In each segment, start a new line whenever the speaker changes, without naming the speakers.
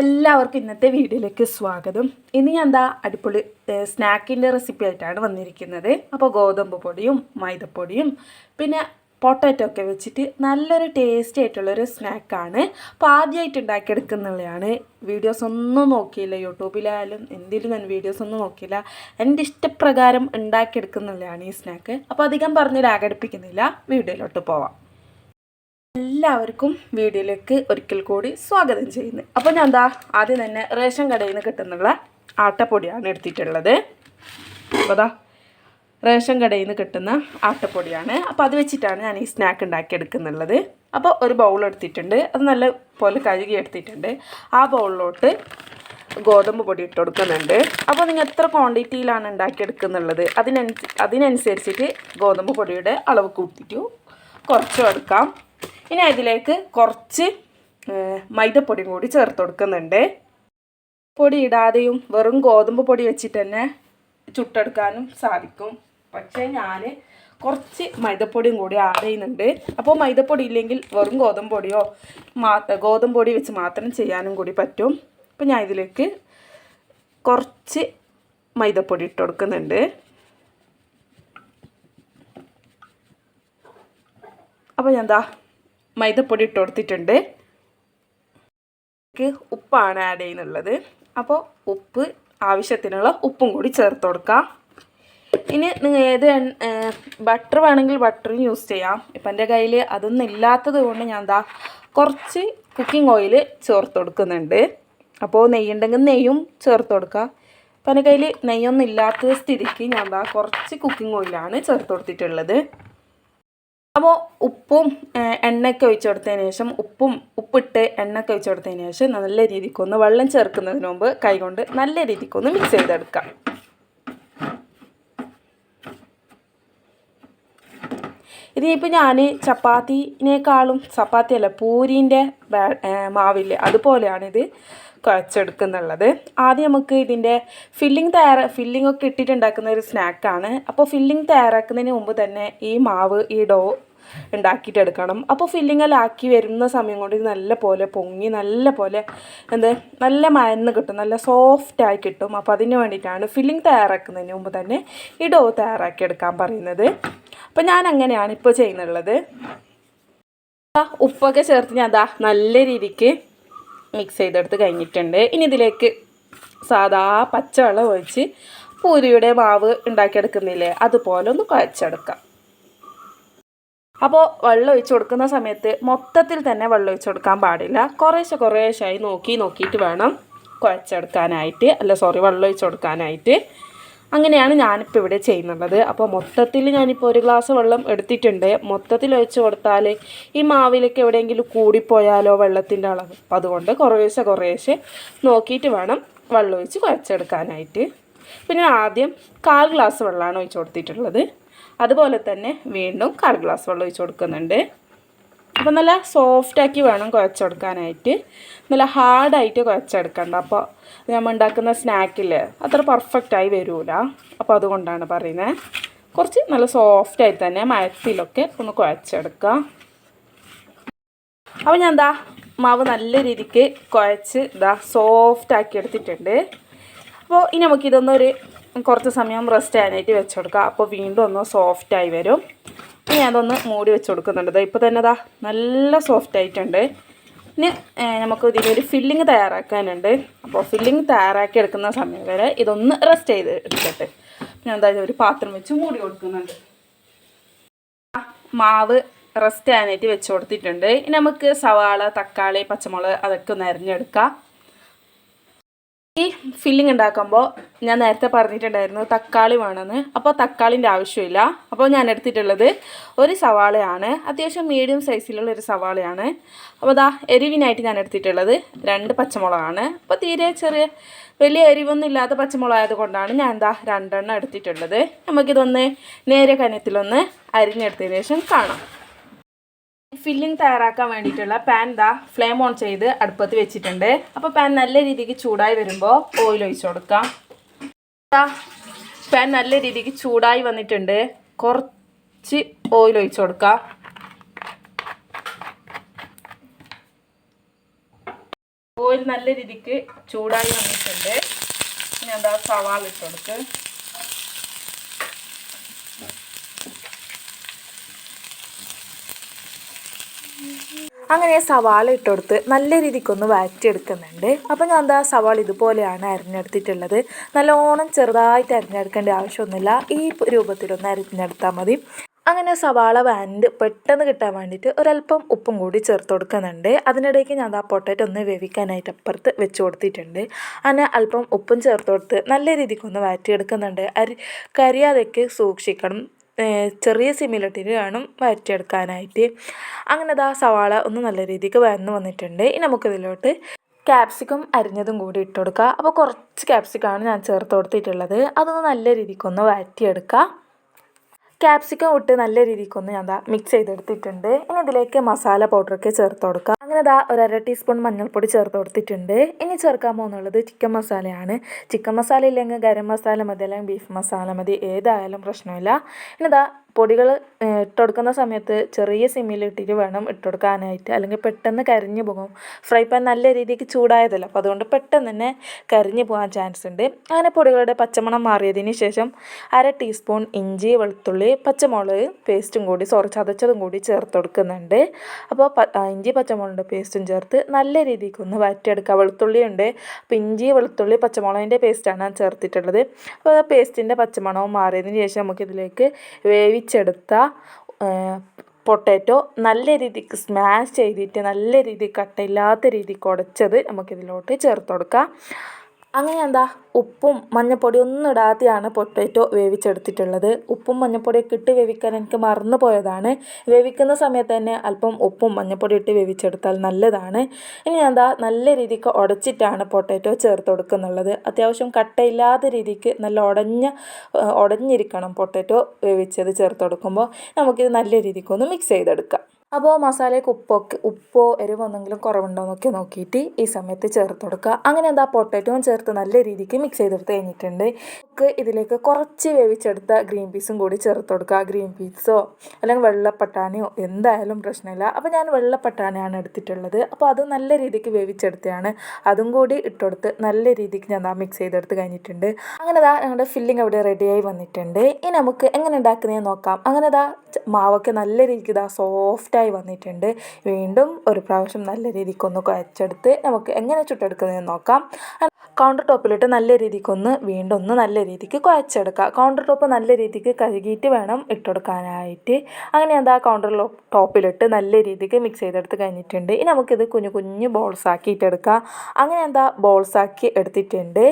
എല്ലാവർക്കും ഇന്നത്തെ വീഡിയോയിലേക്ക് സ്വാഗതം. ഇനി ഞാൻ എന്താ അടിപൊളി സ്നാക്കിന്റെ റെസിപ്പി ആയിട്ടാണ് വന്നിരിക്കുന്നത്. അപ്പോൾ ഗോതമ്പ് പൊടിയും മൈദപ്പൊടിയും പിന്നെ പൊട്ടാറ്റോ ഒക്കെ വെച്ചിട്ട് നല്ലൊരു ടേസ്റ്റി ആയിട്ടുള്ളൊരു സ്നാക്കാണ്. അപ്പോൾ ആദ്യമായിട്ട് ഉണ്ടാക്കിയെടുക്കുന്നതാണ് വീഡിയോസ് ഒന്നും നോക്കിയില്ല. യൂട്യൂബിലായാലും എന്തിലും ഞാൻ വീഡിയോസ് ഒന്നും നോക്കിയില്ല. എന്റെ ഇഷ്ടപ്രകാരം ഉണ്ടാക്കിയെടുക്കുന്നതാണ് ഈ സ്നാക്ക്. അപ്പോൾ അധികം പറഞ്ഞ് രാഗടിപ്പിക്കുന്നില്ല വീഡിയോയിലോട്ട് പോവാം. എല്ലാവർക്കും വീഡിയോയിലേക്ക് ഒരിക്കൽ കൂടി സ്വാഗതം ചെയ്യുന്നു. അപ്പോൾ ഞാൻ എന്താ ആദ്യം തന്നെ റേഷൻ കടയിൽ നിന്ന് കിട്ടുന്നുള്ള ആട്ടപ്പൊടിയാണ് എടുത്തിട്ടുള്ളത്. അപ്പോൾ അതാ റേഷൻ കടയിൽ നിന്ന് കിട്ടുന്ന ആട്ടപ്പൊടിയാണ്. അപ്പോൾ അത് വെച്ചിട്ടാണ് ഞാൻ ഈ സ്നാക്ക് ഉണ്ടാക്കിയെടുക്കുന്നുള്ളത് അപ്പോൾ ഒരു ബൗൾ എടുത്തിട്ടുണ്ട്. അത് നല്ല പോലെ കഴുകി എടുത്തിട്ടുണ്ട്. ആ ബൗളിലോട്ട് ഗോതമ്പ് പൊടി ഇട്ട് കൊടുക്കുന്നുണ്ട്. അപ്പോൾ നിങ്ങൾ എത്ര ക്വാണ്ടിറ്റിയിലാണ് ഉണ്ടാക്കിയെടുക്കുന്നുള്ളത് അതിനനുസ അതിനനുസരിച്ചിട്ട് ഗോതമ്പ് പൊടിയുടെ അളവ് കൂട്ടിയിട്ട് കുറച്ചും എടുക്കാം. ഇനി അതിലേക്ക് കുറച്ച് മൈദപ്പൊടിയും കൂടി ചേർത്ത് കൊടുക്കുന്നുണ്ട്. പൊടി ഇടാതെയും വെറും ഗോതമ്പ് പൊടി വെച്ചിട്ട് തന്നെ ചുട്ടെടുക്കാനും സാധിക്കും. പക്ഷേ ഞാൻ കുറച്ച് മൈദപ്പൊടിയും കൂടി ആഡ് ചെയ്യുന്നുണ്ട്. അപ്പോൾ മൈദപ്പൊടി ഇല്ലെങ്കിൽ വെറും ഗോതമ്പ് പൊടിയോ മാ ഗോതമ്പ് പൊടി വെച്ച് മാത്രം ചെയ്യാനും കൂടി പറ്റും. അപ്പോൾ ഞാൻ ഇതിലേക്ക് കുറച്ച് മൈദപ്പൊടി ഇട്ട് കൊടുക്കുന്നുണ്ട്. അപ്പോൾ ഞാൻ എന്താ മൈദപ്പൊടി ഇട്ട് കൊടുത്തിട്ടുണ്ട് ഉപ്പാണ് ആഡ് ചെയ്യുന്നുള്ളത്. അപ്പോൾ ഉപ്പ് ആവശ്യത്തിനുള്ള ഉപ്പും കൂടി ചേർത്ത് കൊടുക്കാം. ഇനി നിങ്ങൾ ഏത് ബട്ടർ വേണമെങ്കിൽ ബട്ടറും യൂസ് ചെയ്യാം. ഇപ്പം എന്റെ കയ്യിൽ അതൊന്നും ഇല്ലാത്തത് കൊണ്ട് ഞാൻ എന്താ കുറച്ച് കുക്കിംഗ് ഓയിൽ ചേർത്ത് കൊടുക്കുന്നുണ്ട്. അപ്പോൾ നെയ്യുണ്ടെങ്കിൽ നെയ്യും ചേർത്ത് കൊടുക്കുക അപ്പം എന്റെ കയ്യിൽ നെയ്യൊന്നും ഇല്ലാത്ത സ്ഥിതിക്ക് ഞാൻ എന്താ കുറച്ച് കുക്കിംഗ് ഓയിലാണ് ചേർത്ത് കൊടുത്തിട്ടുള്ളത്. അപ്പോൾ ഉപ്പും എണ്ണയൊക്കെ ഒഴിച്ചു കൊടുത്തതിന് ശേഷം ഉപ്പും ഉപ്പിട്ട് എണ്ണയൊക്കെ ഒഴിച്ചു കൊടുത്തതിന് ശേഷം നല്ല രീതിക്കൊന്ന് വെള്ളം ചേർക്കുന്നതിന് മുമ്പ് കൈകൊണ്ട് നല്ല രീതിക്കൊന്ന് മിക്സ് ചെയ്തെടുക്കാം. ഇതിനിപ്പോൾ ഞാൻ ചപ്പാത്തിനേക്കാളും ചപ്പാത്തി അല്ല പൂരീന്റെ മാവില്ലേ അതുപോലെയാണിത്. കുഴച്ചെടുക്കുന്നുള്ളത്. ആദ്യം നമുക്ക് ഇതിന്റെ ഫില്ലിംഗ് തയ്യാറ ഫില്ലിംഗ് ഒക്കെ ഇട്ടിട്ടുണ്ടാക്കുന്ന ഒരു സ്നാക്കാണ് അപ്പോൾ ഫില്ലിംഗ് തയ്യാറാക്കുന്നതിന് മുമ്പ് തന്നെ ഈ മാവ് ഈ ഡോ ഉണ്ടാക്കിയിട്ടെടുക്കണം അപ്പോൾ ഫില്ലിങ്ങെല്ലാം ആക്കി വരുന്ന സമയം കൊണ്ട് ഇത് നല്ല പോലെ പൊങ്ങി നല്ല പോലെ എന്ത് നല്ല മയന്ന് കിട്ടും നല്ല സോഫ്റ്റായി കിട്ടും. അപ്പോൾ അതിന് വേണ്ടിയിട്ടാണ് ഫില്ലിംഗ് തയ്യാറാക്കുന്നതിന് മുമ്പ് തന്നെ ഈ ഡോ തയ്യാറാക്കിയെടുക്കാൻ പറയുന്നത്. അപ്പോൾ ഞാൻ അങ്ങനെയാണ് ഇപ്പോൾ ചെയ്യുന്നുള്ളത്. ഉപ്പൊക്കെ ചേർത്ത് ഞാൻ അതാ നല്ല രീതിക്ക് മിക്സ് ചെയ്തെടുത്ത് കഴിഞ്ഞിട്ടുണ്ട്. ഇനി ഇതിലേക്ക് സാധാ പച്ചവെള്ളം ഒഴിച്ച് പൂരിയുടെ മാവ് ഉണ്ടാക്കിയെടുക്കുന്നില്ലേ? അതുപോലെ ഒന്ന് കുഴച്ചെടുക്കാം. അപ്പോൾ വെള്ളം ഒഴിച്ച് കൊടുക്കുന്ന സമയത്ത് മൊത്തത്തിൽ തന്നെ വെള്ളം ഒഴിച്ച് കൊടുക്കാൻ പാടില്ല. കുറേശ്ശെ കുറേശ്ശായി നോക്കി നോക്കിയിട്ട് വേണം കുഴച്ചെടുക്കാനായിട്ട്. അല്ല സോറി വെള്ളം ഒഴിച്ച് കൊടുക്കാനായിട്ട്. അങ്ങനെയാണ് ഞാനിപ്പോൾ ഇവിടെ ചെയ്യുന്നുള്ളത് അപ്പോൾ മൊത്തത്തിൽ ഞാനിപ്പോൾ ഒരു ഗ്ലാസ് വെള്ളം എടുത്തിട്ടുണ്ട്. മൊത്തത്തിൽ ഒഴിച്ച് കൊടുത്താൽ ഈ മാവിലേക്ക് എവിടെയെങ്കിലും കൂടിപ്പോയാലോ വെള്ളത്തിന്റെ അളവ്? അപ്പോൾ അതുകൊണ്ട് കുറേശ്ശെ കുറേശ്ശെ നോക്കിയിട്ട് വേണം വെള്ളം ഒഴിച്ച് കുഴച്ചെടുക്കാനായിട്ട്. പിന്നെ ആദ്യം കാൽ ഗ്ലാസ് വെള്ളമാണ് ഒഴിച്ച് കൊടുത്തിട്ടുള്ളത്. അതുപോലെ തന്നെ വീണ്ടും കാൽ ഗ്ലാസ് വെള്ളം ഒഴിച്ച് കൊടുക്കുന്നുണ്ട്. അപ്പോൾ നല്ല സോഫ്റ്റാക്കി വേണം കുഴച്ചെടുക്കാനായിട്ട്. നല്ല ഹാർഡായിട്ട് കുഴച്ചെടുക്കണ്ട. അപ്പോൾ നമ്മൾ ഉണ്ടാക്കുന്ന സ്നാക്കിൽ അത്ര പെർഫെക്റ്റായി വരില്ല അപ്പോൾ അതുകൊണ്ടാണ് പറയുന്നത് കുറച്ച് നല്ല സോഫ്റ്റായി തന്നെ മയത്തിലൊക്കെ ഒന്ന് കുഴച്ചെടുക്കുക അപ്പോൾ ഞാൻ എന്താ മാവ് നല്ല രീതിക്ക് കുഴച്ച് ഇതാ സോഫ്റ്റാക്കി എടുത്തിട്ടുണ്ട്. അപ്പോൾ ഇനി നമുക്കിതൊന്നൊരു കുറച്ച് സമയം റെസ്റ്റ് ചെയ്യാനായിട്ട് വെച്ച് കൊടുക്കാം അപ്പോൾ വീണ്ടും ഒന്ന് സോഫ്റ്റായി വരും. ഇനി അതൊന്ന് മൂടി വെച്ച് കൊടുക്കുന്നുണ്ട്. ഇപ്പോൾ തന്നെ അതാ നല്ല സോഫ്റ്റ് ആയിട്ടുണ്ട്. ഇനി നമുക്ക് ഇതിനൊരു ഫില്ലിങ് തയ്യാറാക്കാനുണ്ട്. അപ്പോൾ ഫില്ലിങ് തയ്യാറാക്കി എടുക്കുന്ന സമയം വരെ ഇതൊന്ന് റെസ്റ്റ് ചെയ്ത് എടുക്കട്ടെ. ഞാൻ എന്തായാലും ഒരു പാത്രം വെച്ച് മൂടി കൊടുക്കുന്നുണ്ട്. മാവ് റെസ്റ്റ് ആയിട്ട് വെച്ച് കൊടുത്തിട്ടുണ്ട്. ഇനി നമുക്ക് സവാള തക്കാളി പച്ചമുളക് അതൊക്കെ ഒന്ന് അരിഞ്ഞെടുക്കാം. ഈ ഫില്ലിംഗ് ഉണ്ടാക്കുമ്പോൾ ഞാൻ നേരത്തെ പറഞ്ഞിട്ടുണ്ടായിരുന്നു തക്കാളി വേണമെന്ന്. അപ്പോൾ തക്കാളിന്റെ ആവശ്യമില്ല. അപ്പോൾ ഞാൻ എടുത്തിട്ടുള്ളത് ഒരു സവാളയാണ്. അത്യാവശ്യം മീഡിയം സൈസിലുള്ള ഒരു സവാളയാണ്. അപ്പോൾ അതാ എരിവിനായിട്ട് ഞാൻ എടുത്തിട്ടുള്ളത് രണ്ട് പച്ചമുളകാണ്. അപ്പോൾ തീരെ ചെറിയ വലിയ എരിവൊന്നും ഇല്ലാത്ത പച്ചമുളകായത് കൊണ്ടാണ് ഞാൻ എന്താ രണ്ടെണ്ണം എടുത്തിട്ടുള്ളത്. നമുക്കിതൊന്ന് നേരെ കനത്തിലൊന്ന് അരിഞ്ഞെടുത്തതിന് ശേഷം കാണാം. ഫില്ലിംഗ് തയ്യാറാക്കാൻ വേണ്ടിയിട്ടുള്ള പാൻ ദാ ഫ്ലെയിം ഓൺ ചെയ്ത് അടുപ്പത്ത് വെച്ചിട്ടുണ്ട്. അപ്പോൾ പാൻ നല്ല രീതിക്ക് ചൂടായി വരുമ്പോൾ ഓയിൽ ഒഴിച്ചു കൊടുക്കാം. പാൻ നല്ല രീതിക്ക് ചൂടായി വന്നിട്ടുണ്ട്. കുറച്ച് ഓയിൽ ഒഴിച്ചു കൊടുക്കാം. ഓയിൽ നല്ല രീതിക്ക് ചൂടായി വന്നിട്ടുണ്ട്. ഇനി എന്താ സവാള ഇട്ട് അങ്ങനെ സവാള ഇട്ടുകൊടുത്ത് നല്ല രീതിക്കൊന്ന് വഴറ്റിയെടുക്കുന്നുണ്ട്. അപ്പോൾ ഞാൻ എന്താ സവാള ഇതുപോലെയാണ് അരിഞ്ഞെടുത്തിട്ടുള്ളത്. നല്ലോണം ചെറുതായിട്ട് അരിഞ്ഞെടുക്കേണ്ട ആവശ്യമൊന്നുമില്ല. ഈ രൂപത്തിലൊന്ന് അരിഞ്ഞെടുത്താൽ മതി. അങ്ങനെ സവാള വാൻഡ് പെട്ടെന്ന് കിട്ടാൻ വേണ്ടിയിട്ട് ഒരല്പം ഉപ്പും കൂടി ചേർത്ത് കൊടുക്കുന്നുണ്ട്. അതിനിടയ്ക്ക് ഞാൻ ആ പൊട്ടറ്റോ ഒന്ന് വേവിക്കാനായിട്ട് അപ്പുറത്ത് വെച്ച് കൊടുത്തിട്ടുണ്ട്. അങ്ങനെ അല്പം ഉപ്പും ചേർത്ത് കൊടുത്ത് നല്ല രീതിക്കൊന്ന് വഴറ്റിയെടുക്കുന്നുണ്ട്. അരി കരിയാതൊക്കെ സൂക്ഷിക്കണം. ചെറിയ സിമ്മിലിട്ടിട്ട് വേണം വഴറ്റിയെടുക്കാനായിട്ട് അങ്ങനെ ദാ സവാള ഒന്ന് നല്ല രീതിക്ക് വഴന്ന് വന്നിട്ടുണ്ട്. ഇനി നമുക്കിതിലോട്ട് ക്യാപ്സിക്കം അരിഞ്ഞതും കൂടി ഇട്ട് കൊടുക്കുക അപ്പോൾ കുറച്ച് ക്യാപ്സിക്കമാണ് ഞാൻ ചേർത്ത് കൊടുത്തിട്ടുള്ളത്. അതൊന്ന് നല്ല രീതിക്കൊന്ന് വഴറ്റിയെടുക്കുക ക്യാപ്സിക്കം ഇട്ട് നല്ല രീതിക്കൊന്ന് ഞാൻ ദാ മിക്സ് ചെയ്തെടുത്തിട്ടുണ്ട്. ഇനി ഇതിലേക്ക് മസാല പൗഡറൊക്കെ ചേർത്ത് കൊടുക്കാം. അങ്ങനെ ദാ ഒരു അര ടീസ്പൂൺ മഞ്ഞൾപ്പൊടി ചേർത്ത് കൊടുത്തിട്ടുണ്ട്. ഇനി ചേർക്കാൻ പോകുന്നുള്ളത് ചിക്കൻ മസാലയാണ് ചിക്കൻ മസാല ഇല്ലെങ്കിൽ ഗരം മസാല മതി അല്ലെങ്കിൽ ബീഫ് മസാല മതി ഏതായാലും പ്രശ്നമില്ല. ഇനി ദാ പൊടികൾ ഇട്ട് കൊടുക്കുന്ന സമയത്ത് ചെറിയ സിമ്മിൽ ഇട്ടിട്ട് വേണം ഇട്ട് കൊടുക്കാനായിട്ട് അല്ലെങ്കിൽ പെട്ടെന്ന് കരിഞ്ഞു പോകും. ഫ്രൈ പാൻ നല്ല രീതിക്ക് ചൂടായതല്ല. അപ്പോൾ അതുകൊണ്ട് പെട്ടെന്ന് തന്നെ കരിഞ്ഞു പോകാൻ ചാൻസ് ഉണ്ട്. അങ്ങനെ പൊടികളുടെ പച്ചമണം മാറിയതിന് ശേഷം അര ടീസ്പൂൺ ഇഞ്ചി വെളുത്തുള്ളി പച്ചമുളക് പേസ്റ്റും കൂടി സോറി ചതച്ചതും കൂടി ചേർത്ത് കൊടുക്കുന്നുണ്ട് അപ്പോൾ ഇഞ്ചി പച്ചമുളകിന്റെ പേസ്റ്റും ചേർത്ത് നല്ല രീതിക്ക് ഒന്ന് വഴറ്റിയെടുക്കുക വെളുത്തുള്ളി ഉണ്ട്. അപ്പോൾ ഇഞ്ചി വെളുത്തുള്ളി പച്ചമുളകിന്റെ പേസ്റ്റാണ് ചേർത്തിട്ടുള്ളത്. അപ്പോൾ പേസ്റ്റിന്റെ പച്ചമണവും മാറിയതിന് ശേഷം നമുക്കിതിലേക്ക് വേവി വേവിച്ചെടുത്ത പൊട്ടാറ്റോ നല്ല രീതിക്ക് സ്മാഷ് ചെയ്തിട്ട് നല്ല രീതിക്ക് കട്ടയില്ലാത്ത രീതിക്ക് ഉടച്ചത് നമുക്കിതിലോട്ട് ചേർത്ത് കൊടുക്കാം. അങ്ങനെ എന്താ ഉപ്പും മഞ്ഞൾപ്പൊടിയും ഒന്നും ഇടാതെയാണ് പൊട്ടാറ്റോ വേവിച്ചെടുത്തിട്ടുള്ളത്. ഉപ്പും മഞ്ഞൾപ്പൊടിയൊക്കെ ഇട്ട് വേവിക്കാൻ എനിക്ക് മറന്നു പോയതാണ്. വേവിക്കുന്ന സമയത്ത് തന്നെ അല്പം ഉപ്പും മഞ്ഞൾപ്പൊടി ഇട്ട് വേവിച്ചെടുത്താൽ നല്ലതാണ്. ഇനി എന്താ നല്ല രീതിക്ക് ഉടച്ചിട്ടാണ് പൊട്ടാറ്റോ ചേർത്ത് കൊടുക്കുന്നുള്ളത്. അത്യാവശ്യം കട്ടയില്ലാത്ത രീതിക്ക് നല്ല ഉടഞ്ഞ ഉടഞ്ഞിരിക്കണം പൊട്ടാറ്റോ വേവിച്ചത് ചേർത്ത് കൊടുക്കുമ്പോൾ. നമുക്കിത് നല്ല രീതിക്കൊന്ന് മിക്സ് ചെയ്തെടുക്കാം. അപ്പോൾ മസാലയ്ക്ക് ഉപ്പൊക്കെ ഉപ്പോ എരിവോ എന്തെങ്കിലും കുറവുണ്ടോ എന്നൊക്കെ നോക്കിയിട്ട് ഈ സമയത്ത് ചേർത്ത് കൊടുക്കുക. അങ്ങനെ എന്താ പൊട്ടറ്റോയും ചേർത്ത് നല്ല രീതിക്ക് മിക്സ് ചെയ്തെടുത്ത് കഴിഞ്ഞിട്ടുണ്ട്. നമുക്ക് ഇതിലേക്ക് കുറച്ച് വേവിച്ചെടുത്ത ഗ്രീൻ പീസും കൂടി ചേർത്ത് കൊടുക്കുക. ഗ്രീൻ പീസോ അല്ലെങ്കിൽ വെള്ളപ്പട്ടാണിയോ എന്തായാലും പ്രശ്നമില്ല. അപ്പോൾ ഞാൻ വെള്ളപ്പട്ടാണിയാണ് എടുത്തിട്ടുള്ളത്. അപ്പോൾ അത് നല്ല രീതിക്ക് വേവിച്ചെടുത്തതാണ്. അതും കൂടി ഇട്ടുകൊടുത്ത് നല്ല രീതിക്ക് ഞാൻ ആ മിക്സ് ചെയ്തെടുത്ത് കഴിഞ്ഞിട്ടുണ്ട്. അങ്ങനെ ദാ ഞങ്ങളുടെ ഫില്ലിംഗ് അവിടെ റെഡിയായി വന്നിട്ടുണ്ട്. ഇനി നമുക്ക് എങ്ങനെ ഉണ്ടാക്കുന്നതെന്ന് നോക്കാം. അങ്ങനെ ദാ മാവൊക്കെ നല്ല രീതിക്ക് ഇതാ സോഫ്റ്റായി വന്നിട്ടുണ്ട്. വീണ്ടും ഒരു പ്രാവശ്യം നല്ല രീതിക്കൊന്ന് കുഴച്ചെടുത്ത് നമുക്ക് എങ്ങനെ ചുട്ടെടുക്കുന്നതെന്ന് നോക്കാം. കൗണ്ടർ ടോപ്പിലിട്ട് നല്ല രീതിക്കൊന്ന് വീണ്ടും ഒന്ന് നല്ല രീതിക്ക് കുഴച്ചെടുക്കുക. കൗണ്ടർ ടോപ്പ് നല്ല രീതിക്ക് കഴുകിയിട്ട് വേണം ഇട്ടെടുക്കാനായിട്ട് അങ്ങനെ എന്താ കൗണ്ടർ ടോപ്പിലിട്ട് നല്ല രീതിക്ക് മിക്സ് ചെയ്തെടുത്ത് കഴിഞ്ഞിട്ടുണ്ട്. ഇനി നമുക്കിത് കുഞ്ഞു കുഞ്ഞു ബോൾസ് ആക്കിയിട്ടെടുക്കാം അങ്ങനെ എന്താ ബോൾസ് ആക്കി എടുത്തിട്ടുണ്ട്.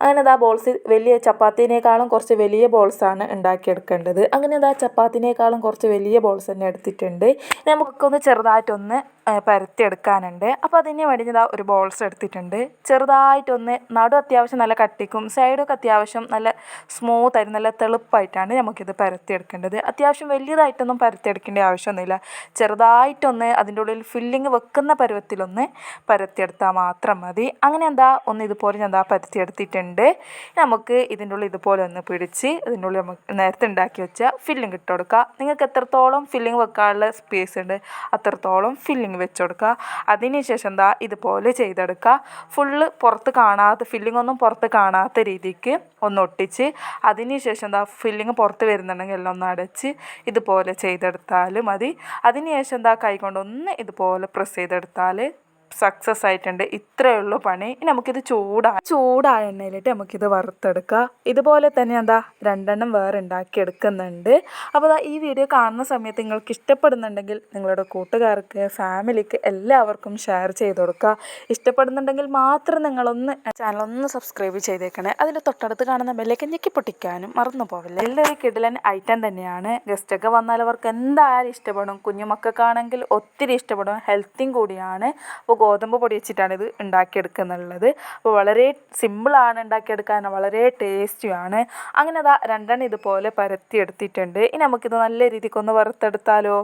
അങ്ങനെ എന്താ ബോൾസ് വലിയ ചപ്പാത്തിനേക്കാളും കുറച്ച് വലിയ ബോൾസാണ് ഉണ്ടാക്കിയെടുക്കേണ്ടത് അങ്ങനെ എന്താ ചപ്പാത്തിനേക്കാളും കുറച്ച് വലിയ ബോൾസ് തന്നെ എടുത്തിട്ടുണ്ട്. നമുക്കൊന്ന് ചെറുതായിട്ടൊന്ന് പരത്തിയെടുക്കാനുണ്ട്. അപ്പോൾ അതിന് വേണ്ടി ഒരു ബോൾസ് എടുത്തിട്ടുണ്ട്. ചെറുതായിട്ടൊന്ന് നടു അത്യാവശ്യം നല്ല കട്ടിക്കും സൈഡൊക്കെ അത്യാവശ്യം നല്ല സ്മൂത്ത് ആയിട്ട് നല്ല തെളുപ്പായിട്ടാണ് നമുക്കിത് പരത്തിയെടുക്കേണ്ടത്. അത്യാവശ്യം വലിയതായിട്ടൊന്നും പരത്തിയെടുക്കേണ്ട ആവശ്യമൊന്നുമില്ല. ചെറുതായിട്ടൊന്ന് അതിന്റെ ഉള്ളിൽ ഫില്ലിങ് വെക്കുന്ന പരുവത്തിലൊന്ന് പരത്തിയെടുത്താൽ മാത്രം മതി. അങ്ങനെ എന്താ ഒന്ന് ഇതുപോലെ ഞാൻ എന്താ പരത്തിയെടുത്തിട്ടുണ്ട്. നമുക്ക് ഇതിന്റെ ഉള്ളിൽ ഇതുപോലെ ഒന്ന് പിടിച്ച് ഇതിന്റെ ഉള്ളിൽ നമുക്ക് നേരത്തെ ഉണ്ടാക്കി വെച്ച ഫില്ലിങ് ഇട്ട് കൊടുക്കുക നിങ്ങൾക്ക് എത്രത്തോളം ഫില്ലിങ് വെക്കാനുള്ള സ്പേസ് ഉണ്ട് അത്രത്തോളം ഫില്ലിങ് വെച്ച് കൊടുക്കുക അതിന് ശേഷം എന്താ ഇതുപോലെ ചെയ്തെടുക്കുക. ഫുള്ള് പുറത്ത് കാണാത്ത ഫില്ലിംഗ് ഒന്നും പുറത്ത് കാണാത്ത രീതിക്ക് ഒന്ന് ഒട്ടിച്ച് അതിന് ശേഷം എന്താ ഫില്ലിങ് പുറത്ത് വരുന്നുണ്ടെങ്കിൽ എല്ലാം ഒന്ന് അടച്ച് ഇതുപോലെ ചെയ്തെടുത്താൽ മതി. അതിന് ശേഷം എന്താ കൈ കൊണ്ടൊന്ന് ഇതുപോലെ പ്രസ് ചെയ്തെടുത്താൽ സക്സസ് ആയിട്ടുണ്ട്. ഇത്രയേ ഉള്ളൂ പണി. ഇനി നമുക്കിത് ചൂടാ ചൂടായ എണ്ണയിലിട്ട് നമുക്കിത് വറുത്തെടുക്കാം. ഇതുപോലെ തന്നെ എന്താ രണ്ടെണ്ണം വേറെ ഉണ്ടാക്കി എടുക്കുന്നുണ്ട് അപ്പോൾ ഈ വീഡിയോ കാണുന്ന സമയത്ത് നിങ്ങൾക്ക് ഇഷ്ടപ്പെടുന്നുണ്ടെങ്കിൽ നിങ്ങളുടെ കൂട്ടുകാർക്ക് ഫാമിലിക്ക് എല്ലാവർക്കും ഷെയർ ചെയ്ത് കൊടുക്കുക. ഇഷ്ടപ്പെടുന്നുണ്ടെങ്കിൽ മാത്രം നിങ്ങളൊന്ന് ഒന്ന് സബ്സ്ക്രൈബ് ചെയ്തേക്കണേ. അതിന്റെ തൊട്ടടുത്ത് കാണുന്ന ബെല്ലേക്ക് ഞെക്കി പൊട്ടിക്കാനും മറന്നു പോവില്ല? എല്ലാവരും കിടിലൻ ഐറ്റം തന്നെയാണ്. ഗസ്റ്റൊക്കെ വന്നാൽ അവർക്ക് എന്തായാലും ഇഷ്ടപ്പെടും. കുഞ്ഞുമക്കൾക്കാണെങ്കിൽ ഒത്തിരി ഇഷ്ടപ്പെടും. ഹെൽത്തിയും കൂടിയാണ്. അപ്പോൾ ഗോതമ്പ് പൊടി വെച്ചിട്ടാണ് ഇത് ഉണ്ടാക്കിയെടുക്കുന്നുള്ളത്. അപ്പോൾ വളരെ സിമ്പിളാണ് ഉണ്ടാക്കിയെടുക്കാൻ വളരെ ടേസ്റ്റിയാണ് അങ്ങനെ അതാ രണ്ടെണ്ണം ഇതുപോലെ പരത്തിയെടുത്തിട്ടുണ്ട്. ഇനി നമുക്കിത് നല്ല രീതിക്കൊന്ന് വറുത്തെടുത്താലോ?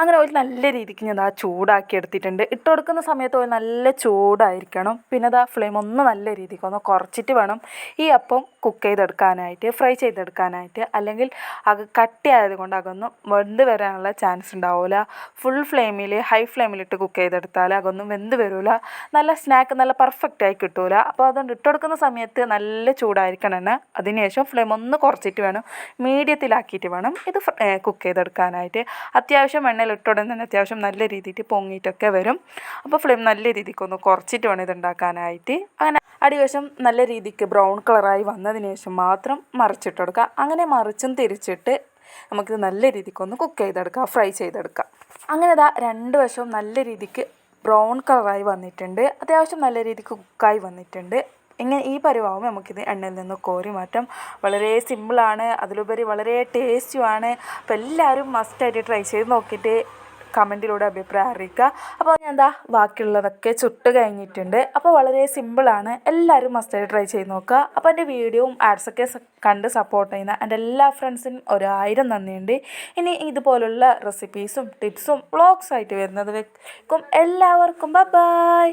അങ്ങനെ ഓയിൽ നല്ല രീതിക്ക് ഞാൻ ആ ചൂടാക്കി എടുത്തിട്ടുണ്ട്. ഇട്ട് കൊടുക്കുന്ന സമയത്ത് ഓയിൽ നല്ല ചൂടായിരിക്കണം. പിന്നെ ആ ഫ്ലെയിം ഒന്ന് നല്ല രീതിക്ക് ഒന്ന് കുറച്ചിട്ട് വേണം. ഈ അപ്പം കുക്ക് ചെയ്തെടുക്കാനായിട്ട് ഫ്രൈ ചെയ്തെടുക്കാനായിട്ട് അല്ലെങ്കിൽ അത് കട്ടിയായത് കൊണ്ട് അതൊന്നും വെന്ത് വരാനുള്ള ചാൻസ് ഉണ്ടാവില്ല ഫുൾ ഫ്ലെയിമിൽ ഹൈ ഫ്ലെയിമിലിട്ട് കുക്ക് ചെയ്തെടുത്താൽ അതൊന്നും വെന്ത് വരില്ല നല്ല സ്നാക്ക് നല്ല പെർഫെക്റ്റ് ആയി കിട്ടൂല. അപ്പോൾ അതുകൊണ്ട് ഇട്ട് കൊടുക്കുന്ന സമയത്ത് നല്ല ചൂടായിരിക്കണം എണ്ണ അതിനുശേഷം ഫ്ലെയിം ഒന്ന് കുറച്ചിട്ട് വേണം. മീഡിയത്തിലാക്കിയിട്ട് വേണം ഇത് കുക്ക് ചെയ്തെടുക്കാനായിട്ട്. അത്യാവശ്യം എണ്ണയിൽ ഇട്ടുടൻ തന്നെ അത്യാവശ്യം നല്ല രീതിയിൽ പൊങ്ങിയിട്ടൊക്കെ വരും. അപ്പോൾ ഫ്ലെയിം നല്ല രീതിക്ക് ഒന്ന് കുറച്ചിട്ട് വേണം ഇത് ഉണ്ടാക്കാനായിട്ട് അങ്ങനെ അടിവശം നല്ല രീതിക്ക് ബ്രൗൺ കളറായി വന്നതിന് ശേഷം മാത്രം മറിച്ചിട്ട് കൊടുക്കുക. അങ്ങനെ മറിച്ചും തിരിച്ചിട്ട് നമുക്കിത് നല്ല രീതിക്ക് ഒന്ന് കുക്ക് ചെയ്തെടുക്കാം ഫ്രൈ ചെയ്തെടുക്കാം. അങ്ങനെ ഇതാ രണ്ട് വശവും നല്ല രീതിക്ക് ബ്രൗൺ കളറായി വന്നിട്ടുണ്ട്. അത്യാവശ്യം നല്ല രീതിക്ക് കുക്കായി വന്നിട്ടുണ്ട്. ഇങ്ങനെ ഈ പരുവാകുമ്പോൾ നമുക്കിത് എണ്ണയിൽ നിന്ന് കോരി മാറ്റാം വളരെ സിമ്പിളാണ് അതിലുപരി വളരെ ടേസ്റ്റുമാണ്. അപ്പോൾ എല്ലാവരും മസ്റ്റായിട്ട് ട്രൈ ചെയ്ത് നോക്കിയിട്ട് കമന്റിലൂടെ അഭിപ്രായം അറിയിക്കുക. അപ്പോൾ ഞാൻ എന്താ ബാക്കിയുള്ളതൊക്കെ ചുട്ട് കഴിഞ്ഞിട്ടുണ്ട്. അപ്പോൾ വളരെ സിമ്പിളാണ്. എല്ലാവരും മസ്റ്റായിട്ട് ട്രൈ ചെയ്ത് നോക്കുക. അപ്പോൾ എന്റെ വീഡിയോയും ആഡ്സൊക്കെ കണ്ട് സപ്പോർട്ട് ചെയ്യുന്ന എന്റെ എല്ലാ ഫ്രണ്ട്സിനും ഒരായിരം നന്ദിയുണ്ട്. ഇനി ഇതുപോലുള്ള റെസിപ്പീസും ടിപ്സും വ്ളോഗ്സ് ആയിട്ട് വരുന്നത് വെക്കും എല്ലാവർക്കും ബൈ